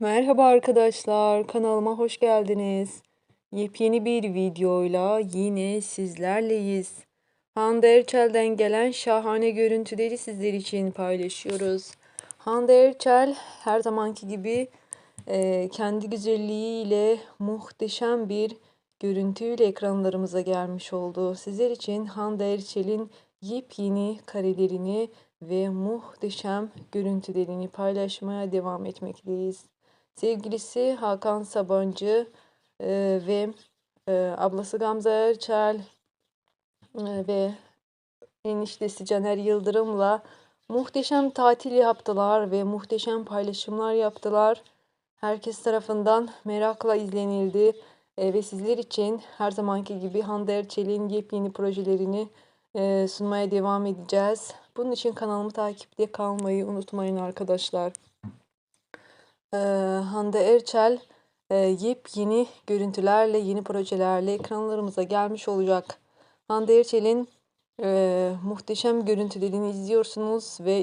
Merhaba arkadaşlar, kanalıma hoş geldiniz. Yepyeni bir videoyla yine sizlerleyiz. Hande Erçel'den gelen şahane görüntüleri sizler için paylaşıyoruz. Hande Erçel her zamanki gibi e, kendi güzelliğiyle muhteşem bir görüntüyle ekranlarımıza gelmiş oldu. Sizler için Hande Erçel'in yepyeni karelerini ve muhteşem görüntülerini paylaşmaya devam etmekteyiz. Sevgilisi Hakan Sabancı e, ve e, ablası Gamze Erçel e, ve eniştesi Caner Yıldırım'la muhteşem tatil yaptılar ve muhteşem paylaşımlar yaptılar. Herkes tarafından merakla izlenildi E, ve sizler için her zamanki gibi Hande Erçel'in yepyeni projelerini e, sunmaya devam edeceğiz. Bunun için kanalımı takipte kalmayı unutmayın arkadaşlar. Ee, Hande Erçel e, yepyeni görüntülerle, yeni projelerle ekranlarımıza gelmiş olacak. Hande Erçel'in e, muhteşem görüntülerini izliyorsunuz ve